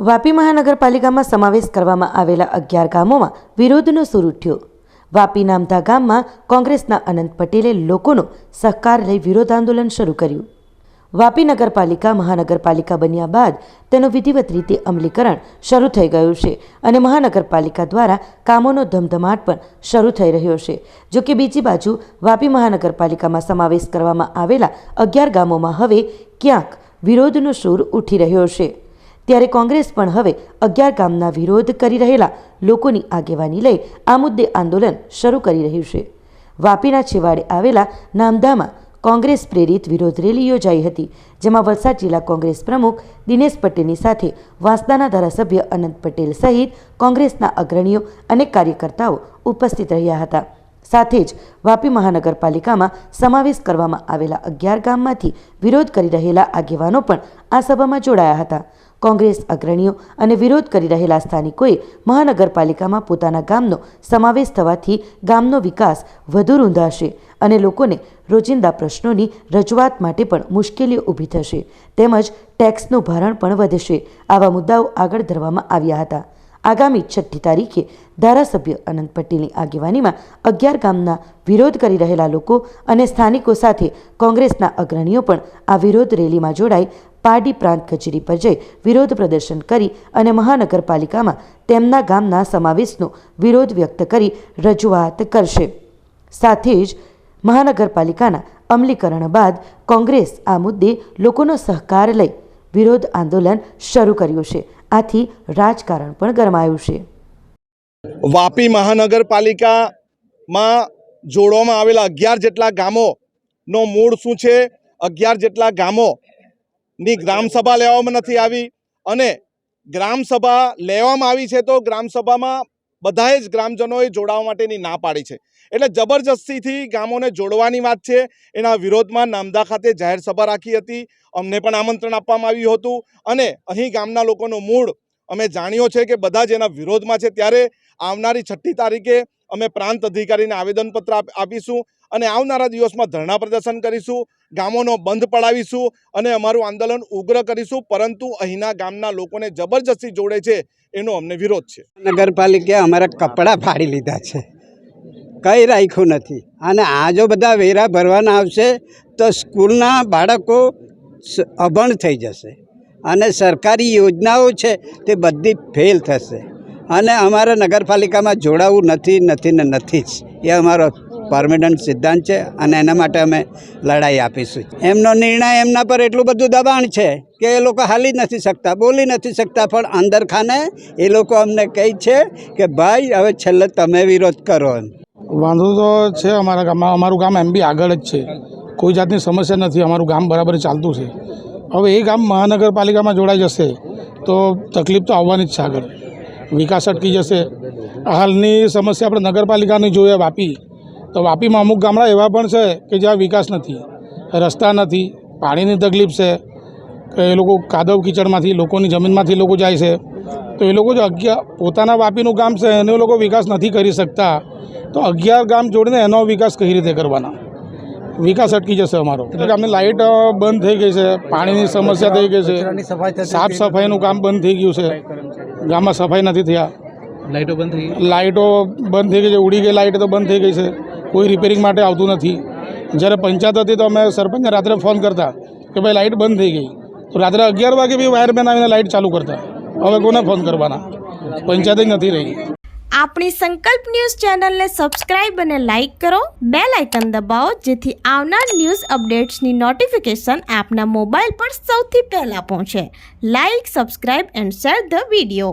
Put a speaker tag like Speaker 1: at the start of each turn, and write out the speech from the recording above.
Speaker 1: વાપી મહાનગરપાલિકામાં સમાવેશ કરવામાં આવેલા અગિયાર ગામોમાં વિરોધનો સૂર ઉઠ્યો. વાપી નામધા ગામમાં કોંગ્રેસના અનંત પટેલે લોકોનો સહકાર લઈ વિરોધ આંદોલન શરૂ કર્યું. વાપી નગરપાલિકા મહાનગરપાલિકા બન્યા બાદ તેનું વિધિવત રીતે અમલીકરણ શરૂ થઈ ગયું છે અને મહાનગરપાલિકા દ્વારા કામોનો ધમધમાટ પણ શરૂ થઈ રહ્યો છે. જો કે બીજી બાજુ વાપી મહાનગરપાલિકામાં સમાવેશ કરવામાં આવેલા અગિયાર ગામોમાં હવે ક્યાંક વિરોધનો સૂર ઉઠી રહ્યો છે. ત્યારે કોંગ્રેસ પણ હવે અગિયાર ગામના વિરોધ કરી રહેલા લોકોની આગેવાની લઈ આ મુદ્દે આંદોલન શરૂ કરી રહ્યું છે. વાપીના છેવાડે આવેલા નામદામાં કોંગ્રેસ પ્રેરિત વિરોધ રેલી યોજાઈ હતી, જેમાં વલસાડ જિલ્લા કોંગ્રેસ પ્રમુખ દિનેશ પટેલની સાથે વાંસદાના ધારાસભ્ય અનંત પટેલ સહિત કોંગ્રેસના અગ્રણીઓ અને કાર્યકર્તાઓ ઉપસ્થિત રહ્યા હતા. સાથે જ વાપી મહાનગરપાલિકામાં સમાવેશ કરવામાં આવેલા અગિયાર ગામમાંથી વિરોધ કરી રહેલા આગેવાનો પણ આ સભામાં જોડાયા હતા. કોંગ્રેસ અગ્રણીઓ અને વિરોધ કરી રહેલા સ્થાનિકોએ મહાનગરપાલિકામાં પોતાના ગામનો સમાવેશ થવાથી ગામનો વિકાસ વધુ રૂંધાશે અને લોકોને રોજિંદા પ્રશ્નોની રજૂઆત માટે પણ મુશ્કેલીઓ ઊભી થશે. તેમજ ટેક્સનું ભારણ પણ વધશે. આવા મુદ્દાઓ આગળ ધરવામાં આવ્યા હતા. આગામી છઠ્ઠી તારીખે ધારાસભ્ય અનંત પટેલની આગેવાનીમાં અગિયાર ગામના વિરોધ કરી રહેલા લોકો અને સ્થાનિકો સાથે કોંગ્રેસના અગ્રણીઓ પણ આ વિરોધ રેલીમાં જોડાઈ પારડી પ્રાંત કચેરી પર જઈ વિરોધ પ્રદર્શન કરી અને મહાનગરપાલિકામાં તેમના ગામના સમાવેશનો વિરોધ વ્યક્ત કરી રજૂઆત કરશે. સાથે જ મહાનગરપાલિકાના અમલીકરણ બાદ કોંગ્રેસ આ મુદ્દે લોકોનો સહકાર લઈ વિરોધ આંદોલન શરૂ કર્યું છે. આથી રાજકારણ પણ ગરમાયું છે.
Speaker 2: વાપી મહાનગરપાલિકામાં જોડવામાં આવેલા અગિયાર જેટલા ગામોનો મૂળ શું છે? અગિયાર જેટલા ગામોની ગ્રામસભા લેવામાં નથી આવી. અને ગ્રામસભા લેવામાં આવી છે તો ગ્રામસભામાં બધાએ જ ગ્રામજનોએ જોડાવા માટેની ના પાડી છે. એટલે જબરજસ્તીથી ગામોને જોડવાની વાત છે. એના વિરોધમાં નામદા ખાતે જાહેર સભા રાખી હતી. અમને પણ આમંત્રણ આપવામાં આવ્યું હતું. અને અહીં ગામના લોકોનો મૂળ અમે જાણ્યો છે કે બધા જ એના વિરોધમાં છે. ત્યારે આવનારી છઠ્ઠી તારીખે અમે પ્રાંત અધિકારીને આવેદનપત્ર આપ- આપીશું. અને આવનારા દિવસમાં ધરણા પ્રદર્શન કરીશું, ગામોનો બંધ પડાવીશું અને અમારું આંદોલન ઉગ્ર કરીશું, પરંતુ અહીંના ગામના લોકોને જબરજસ્તી જોડે છે એનો અમને વિરોધ છે.
Speaker 3: નગરપાલિકાએ અમારા કપડાં ફાડી લીધા છે. કંઈ રાખ્યું નથી. અને આ જો બધા વેરા ભરવાના આવશે, તો સ્કૂલના બાળકો અભણ થઈ જશે. અને સરકારી યોજનાઓ છે તે બધી ફેલ થશે. અને અમારે નગરપાલિકામાં જોડાવું નથી નથી ને નથી જ. એ અમારો પરમેનન્ટ સિદ્ધાંત છે અને એના માટે અમે લડાઈ આપીશું. એમનો નિર્ણય એમના પર એટલું બધું દબાણ છે કે એ લોકો હાલી નથી શકતા, બોલી નથી શકતા, પણ અંદરખાને એ લોકો અમને કહે છે કે, ભાઈ, હવે છેલ્લે તમે વિરોધ કરો.
Speaker 4: વાંધો તો છે અમારા ગામમાં, અમારું ગામ એમ બી આગળ જ છે. કોઈ જાતની સમસ્યા નથી, અમારું ગામ બરાબર ચાલતું છે. હવે એ ગામ મહાનગરપાલિકામાં જોડાઈ જશે તો તકલીફ તો આવવાની જ છે આગળ. વિકાસ અટકી જશે. હાલની સમસ્યા આપણે નગરપાલિકાની જોઈએ વાપી. તો વાપીમાં અમુક ગામડા એવા પણ છે કે જ્યાં વિકાસ નથી રસ્તા નથી પાણીની તકલીફ છે કે એ લોકો કાદવ કીચડમાંથી લોકોની જમીનમાંથી લોકો જાય છે. તો એ લોકો જો અગિયાર પોતાના વાપીનું ગામ છે એનો લોકો વિકાસ નથી કરી શકતા તો અગિયાર ગામ જોડીને એનો વિકાસ કઈ રીતે કરવાના? વિકાસ અટકી જશે અમારો. એટલે કે અમને લાઇટ બંધ થઈ ગઈ છે પાણીની સમસ્યા થઈ ગઈ છે સાફ સફાઈનું કામ બંધ થઈ ગયું છે. ગામમાં સફાઈ નથી થયા.
Speaker 5: લાઇટો બંધ થઈ ગઈ?
Speaker 4: લાઇટો બંધ થઈ ગઈ છે ઉડી ગઈ લાઇટ તો બંધ થઈ ગઈ છે. કોઈ રિપેરિંગ માટે આવતું નથી. જ્યારે પંચાયત હતી તો અમે સરપંચને રાત્રે ફોન કરતા કે ભાઈ લાઇટ બંધ થઈ ગઈ. તો રાત્રે અગિયાર વાગે બી વાયરમેન આવીને લાઇટ ચાલુ કરતા. હવે કોને ફોન કરવાના? પંચાયત જ નથી રહી.
Speaker 6: આપણી સંકલ્પ ન્યૂઝ ચેનલને સબસ્ક્રાઇબ અને લાઇક કરો. બે લાઇકન દબાવો, જેથી આવનાર ન્યૂઝ અપડેટ્સની નોટિફિકેશન આપના મોબાઈલ પર સૌથી પહેલાં પહોંચે. Like subscribe and share the video